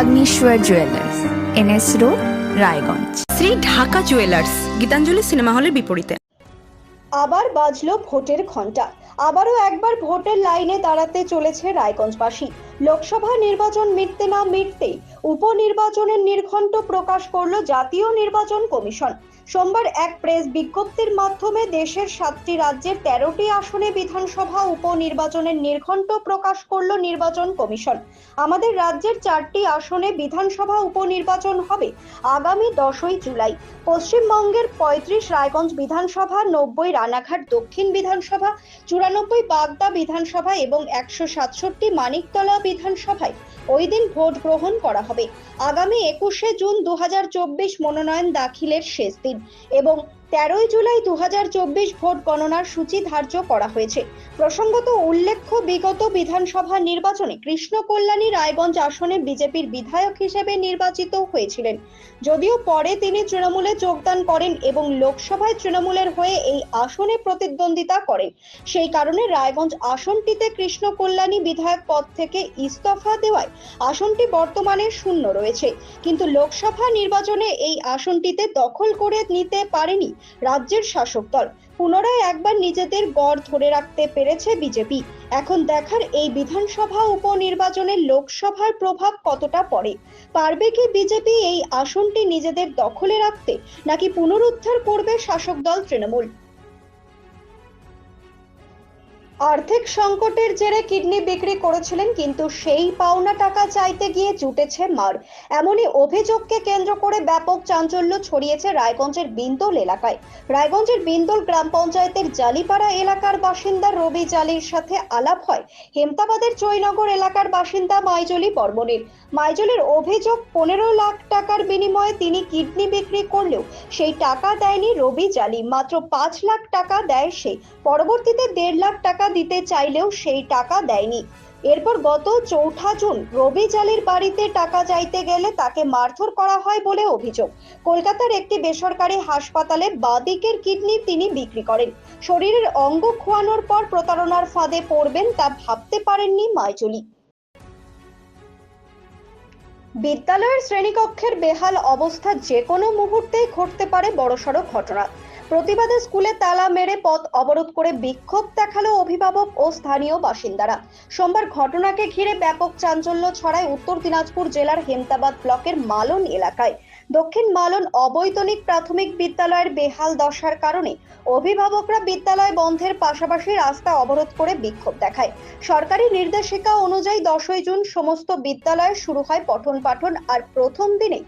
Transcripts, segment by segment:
Agnishwar jewellers NS road Raiganj Shri Dhaka jewellers Gitanjali cinema হলের বিপরীতে। আবার বাজলো ভোটের ঘণ্টা আবারও একবার ভোটের লাইনে দাঁড়াতে চলেছে রায়গঞ্জবাসী। লোকসভা নির্বাচন মিটতে না মিটতেই উপনির্বাচনের নির্ঘণ্ট প্রকাশ করল জাতীয় নির্বাচন কমিশন। সোমবার এক প্রেস বিজ্ঞপ্তির মাধ্যমে দেশের সাতটি রাজ্যের তেরোটি আসনে বিধানসভা উপনির্বাচনের নির্ঘণ্ট প্রকাশ করল নির্বাচন কমিশন। আমাদের রাজ্যের চারটি আসনে বিধানসভা উপনির্বাচন হবে আগামী দশই জুলাই। পশ্চিমবঙ্গের পঁয়ত্রিশ, রায়গঞ্জ বিধানসভা, নব্বই, রানাঘাট, দক্ষিণ বিধানসভা, চুরানব্বই, বাগদা বিধানসভা এবং একশো সাতষট্টি মানিকতলা বিধানসভায় ওই দিন ভোট গ্রহণ করা হবে। আগামী একুশে জুন দু হাজার চব্বিশ মনোনয়ন দাখিলের শেষ দিন এবং তেরোই জুলাই দু হাজার চব্বিশ ভোট গণনার সূচি ধার্য করা হয়েছে। প্রসঙ্গত উল্লেখ্য, বিগত বিধানসভা নির্বাচনে কৃষ্ণ কল্যাণী রায়গঞ্জ আসনে বিজেপির বিধায়ক হিসেবে নির্বাচিত হয়েছিলেন। যদিও পরে তিনি তৃণমূলে যোগদান করেন এবং লোকসভায় তৃণমূলের হয়ে এই আসনে প্রতিদ্বন্দ্বিতা করেন। সেই কারণে রায়গঞ্জ আসনটিতে কৃষ্ণ কল্যাণী বিধায়ক পদ থেকে ইস্তফা দেওয়ায় আসনটি বর্তমানে শূন্য রয়েছে। কিন্তু লোকসভা নির্বাচনে এই আসনটিতে দখল করে নিতে পারেনি রাজ্যের শাসক দল। পুনরায় একবার নিজেদের গড় ধরে রাখতে পেরেছে বিজেপি। এখন দেখার এই বিধানসভা উপনির্বাচনে লোকসভার প্রভাব কতটা পড়ে? পারবে কি বিজেপি এই আসনটি নিজেদের দখলে রাখতে, নাকি পুনরুদ্ধার করবে শাসক দল তৃণমূল? আর্থিক সংকটের জেরে কিডনি বিক্রি করেছিলেন, কিন্তু সেই পাওনা টাকা চাইতে গিয়ে জুটেছে মার। এমনই অভিযোগকে কেন্দ্র করে ব্যাপক চাঞ্চল্য ছড়িয়েছে রায়গঞ্জের বিন্দল এলাকায়। রায়গঞ্জের বিন্দল গ্রাম পঞ্চায়েতের জালিপাড়া এলাকার বাসিন্দা রবি জালির সাথে আলাপ হয়। হেমতাবাদের জয়নগর এলাকার বাসিন্দা মাইজলি বর্মনের মাইজলির অভিযোগ, পনেরো লাখ টাকার বিনিময়ে তিনি কিডনি বিক্রি করলেও সেই টাকা দেয়নি রবি জালি। মাত্র পাঁচ লাখ টাকা দেয় সে। পরবর্তীতে দেড় লাখ টাকা দিতে চাইলেও সেই টাকা দেয়নি। এরপর গত চৌঠা জুন রবি জালির বাড়িতে টাকা চাইতে গেলে তাকে মারধর করা হয় বলে অভিযোগ। কলকাতার একটি বেসরকারি হাসপাতালে বাদিকের কিডনি তিনি বিক্রি করেন। শরীরের অঙ্গ খোয়ানোর পর প্রতারণার ফাঁদে পড়বেন তা ভাবতে পারেননি মাইজলি। বিদ্যালয়ের শ্রেণীকক্ষের বেহাল অবস্থা যে কোনো মুহূর্তেই ঘটতে পারে বড়সড় ঘটনা। প্রতিবাদে স্কুলে তালা মেরে পথ অবরোধ করে বিক্ষোভ দেখাল অভিভাবক ও স্থানীয় বাসিন্দারা। সোমবার ঘটনাকে ঘিরে ব্যাপক চাঞ্চল্য ছড়ায় উত্তর দিনাজপুর জেলার হেমতাবাদ ব্লকের মালন এলাকায়। দক্ষিণ মালন অবৈতনিক প্রাথমিক বিদ্যালয়ের বেহাল দশার কারণে অভিভাবকরা বিদ্যালয় বন্ধের পাশাপাশি রাস্তা অবরোধ করে বিক্ষোভ দেখায়। সরকারি নির্দেশিকা অনুযায়ী দশই জুন সমস্ত বিদ্যালয়ে শুরু হয় পঠন পাঠন আর প্রথম দিনে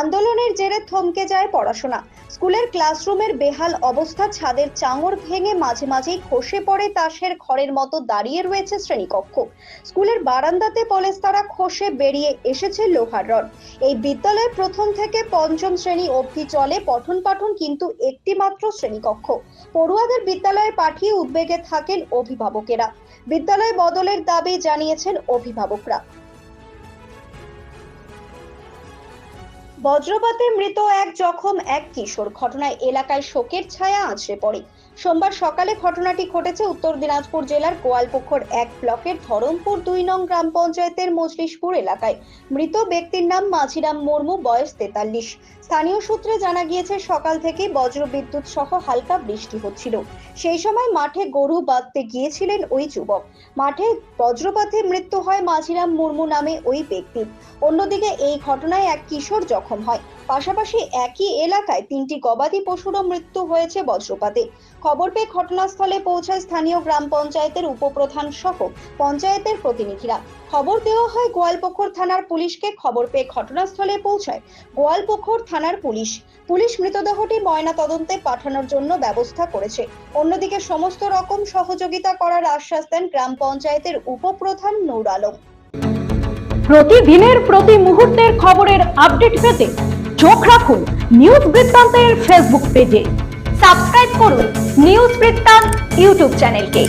আন্দোলনের জেরে থমকে যায় পড়াশোনা। স্কুলের ক্লাসরুমের বেহাল অবস্থা, ছাদের চাঙড় ভেঙে মাঝে মাঝেই খসে পড়ে তাসের ঘরের মতো দাঁড়িয়ে রয়েছে শ্রেণীকক্ষ। স্কুলের বারান্দাতে পলেস্তারা খসে বেরিয়ে এসেছে লোহার রড। এই বিদ্যালয়ে প্রথম থেকে পঞ্চম শ্রেণি অবধি চলে পঠন পাঠন কিন্তু একটি মাত্র শ্রেণীকক্ষ। পড়ুয়াদের বিদ্যালয়ে পাঠিয়ে উদ্বেগে থাকেন অভিভাবকেরা। বিদ্যালয় বদলের দাবি জানিয়েছেন অভিভাবকরা। বজ্রপাতে মৃত এক জখম এক কিশোর। ঘটনায় এলাকায় শোকের ছায়া আছড়ে পড়ে। সোমবার সকালে ঘটনাটি ঘটেছে উত্তর দিনাজপুর জেলার গোয়ালপুকুর এক ব্লকের ধরমপুর দুই নং গ্রাম পঞ্চায়েতের মজলিশপুর এলাকায়। মৃত ব্যক্তির নাম মাঝিরাম মুর্মু, বয়স তেতাল্লিশ। স্থানীয় সূত্রে জানা গিয়েছে, সকাল থেকে বজ্রবিদ্যুৎ সহ হালকা বৃষ্টি হচ্ছিল। সেই সময় মাঠে গরু বাঁধতে গিয়েছিলেন ওই যুবক। মাঠে বজ্রপাতে মৃত্যু হয় মাঝিরাম মুর্মু নামে ওই ব্যক্তির অন্যদিকে এই ঘটনায় এক কিশোর জখম হয়। পাশাপাশি একই এলাকায় তিনটি গবাদি পশুরও মৃত্যু হয়েছে বজ্রপাতে। খবর পেয়ে ঘটনাস্থলে পৌঁছায় স্থানীয় গ্রাম পঞ্চায়েতের উপপ্রধান সহ পঞ্চায়েতের প্রতিনিধিরা। খবর দেওয়া হয় গোয়ালপুকুর থানার পুলিশকে। খবর পেয়ে ঘটনাস্থলে পৌঁছায় গোয়ালপুকুর থানার পুলিশ। পুলিশ মৃতদেহটি ময়না তদন্তে পাঠানোর জন্য ব্যবস্থা করেছে। অন্যদিকে সমস্ত রকম সহযোগিতা করার আশ্বাস দেন গ্রাম পঞ্চায়েতের উপপ্রধান নূর আলম। প্রতিদিনের, প্রতি মুহূর্তের খবরের আপডেট পেতে চোখ রাখুন নিউজ বৃত্তান্তের ফেসবুক পেজে। সাবস্ক্রাইব করুন নিউজ বৃত্তান্ত ইউটিউব চ্যানেলকে।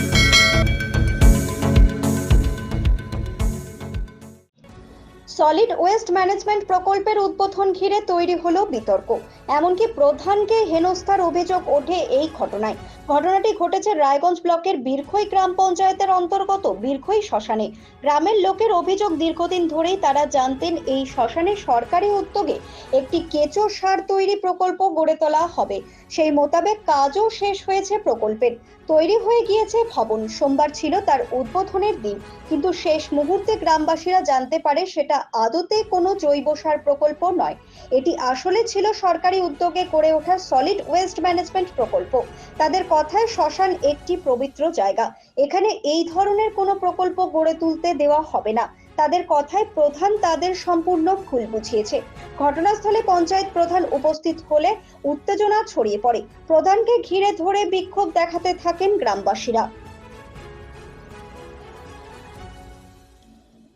সলিড ওয়েস্ট ম্যানেজমেন্ট প্রকল্পের উদ্বোধন ঘিরে তৈরি হলো বিতর্ক। এমনকি প্রধানকে হেনস্থার অভিযোগ ওঠে এই ঘটনায়। ঘটনাটি ঘটেছে রায়গঞ্জ ব্লকের বীরখই গ্রাম পঞ্চায়েতের অন্তর্গত বীরখই শ্মশানে। গ্রামের লোকের অভিযোগ দীর্ঘদিন ধরেই তারা জানতেন এই শ্মশানে সরকারি উদ্যোগে একটি কেঁচো সার তৈরি প্রকল্প গড়ে তোলা হবে। সেই মোতাবেক কাজও শেষ হয়েছে প্রকল্পের। তৈরি হয়ে গিয়েছে ভবন। সোমবার ছিল তার উদ্বোধনের দিন। কিন্তু শেষ মুহূর্তে গ্রামবাসীরা জানতে পারে সেটা আদতে কোনো জৈব সার প্রকল্প নয়। এটি আসলে ছিল সরকারি উদ্যোগে গড়ে ওঠা সলিড ওয়েস্ট ম্যানেজমেন্ট প্রকল্প। তাদের কথায় শ্মশান একটি পবিত্র জায়গা। এখানে এই ধরনের কোনো প্রকল্প গড়ে তুলতে দেওয়া হবে না। তাদের কথায় প্রধান তাদের সম্পূর্ণ ভুল বুঝিয়েছে। ঘটনাস্থলে পঞ্চায়েত প্রধান উপস্থিত হলে উত্তেজনা ছড়িয়ে পড়ে। প্রধানকে ঘিরে ধরে বিক্ষোভ দেখাতে থাকেন গ্রামবাসীরা।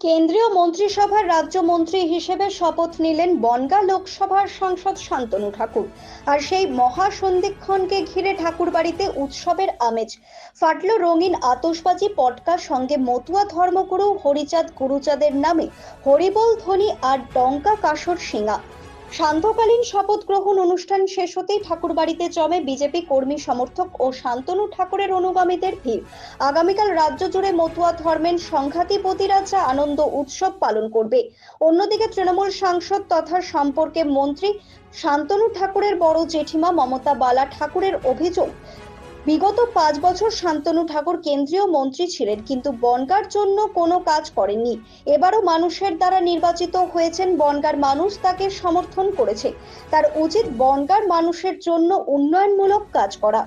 কেন্দ্রীয় মন্ত্রিসভার রাজ্যমন্ত্রী হিসেবে শপথ নিলেন বনগা লোকসভার সাংসদ শান্তনু ঠাকুর। আর সেই মহাসন্ধিক্ষণকে ঘিরে ঠাকুরবাড়িতে উৎসবের আমেজ। ফাটল রঙিন আতসবাজি পটকা সঙ্গে মতুয়া ধর্মগুরু হরিচাঁদ গুরুচাঁদের নামে হরিবল ধ্বনি আর ডঙ্কা কাসর সিঙা। সান্ধ্যকালীন শপথ গ্রহণ অনুষ্ঠান শেষ হতেই ঠাকুরবাড়িতে জমে বিজেপি কর্মী সমর্থক ও শান্তনু ঠাকুরের অনুগামীদের ভিড়। আগামীকাল রাজ্য জুড়ে মতুয়া ধর্মের সংঘাতী প্রতিরাজ্যা আনন্দ উৎসব পালন করবে। অন্যদিকে তৃণমূল সাংসদ তথা সম্পর্কে মন্ত্রী শান্তনু ঠাকুরের বড় জেঠিমা মমতা বালা ঠাকুরের অভিযোগ বিগত পাঁচ বছর শান্তনু ঠাকুর কেন্দ্রীয় মন্ত্রী ছিলেন, কিন্তু বনগার জন্য কোনো কাজ করেননি। এবারও মানুষের দ্বারা নির্বাচিত হয়েছেন বনগার মানুষ, তাকে সমর্থন করেছে। তার উচিত বনগার মানুষের জন্য উন্নয়নমূলক কাজ করা।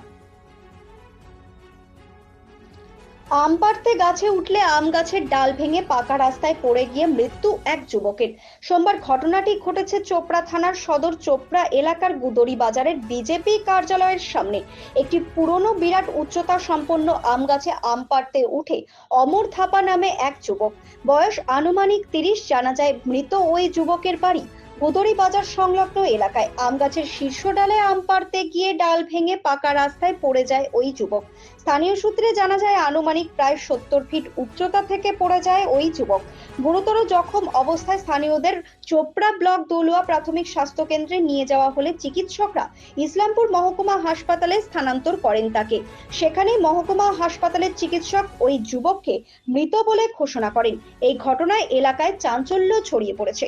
আম পাড়তে গাছে উঠলে আম গাছের ডাল ভেঙে পাকা রাস্তায় পড়ে গিয়ে মৃত্যু এক যুবকের। সোমবার ঘটনাটি ঘটেছে চোপড়া থানার সদর চোপড়া এলাকার গুদরি বাজারের বিজেপি কার্যালয়ের সামনে। একটি পুরনো বিরাট উচ্চতা সম্পন্ন আম গাছে আম পাড়তে উঠে অমর থাপা নামে এক যুবক। বয়স আনুমানিক তিরিশ, জানা যায় মৃত ওই যুবকের বাড়ি। গুদরি বাজার সংলগ্ন এলাকায় আম গাছের শীর্ষ ডালে আম পাড়তে গিয়ে ডাল ভেঙে পাকা রাস্তায় পড়ে যায় ওই যুবক। স্থানীয় সূত্রে জানা যায়, আনুমানিক প্রায় সত্তর ফিট উচ্চতা থেকে পড়ে যায় ওই যুবক। গুরুতর জখম অবস্থায় স্থানীয়দের চোপড়া ব্লক দলুয়া প্রাথমিক স্বাস্থ্য কেন্দ্রে নিয়ে যাওয়া হলে চিকিৎসকরা ইসলামপুর মহকুমা হাসপাতালে স্থানান্তর করেন তাকে। সেখানে মহকুমা হাসপাতালের চিকিৎসক ওই যুবককে মৃত বলে ঘোষণা করেন। এই ঘটনায় এলাকায় চাঞ্চল্য ছড়িয়ে পড়েছে।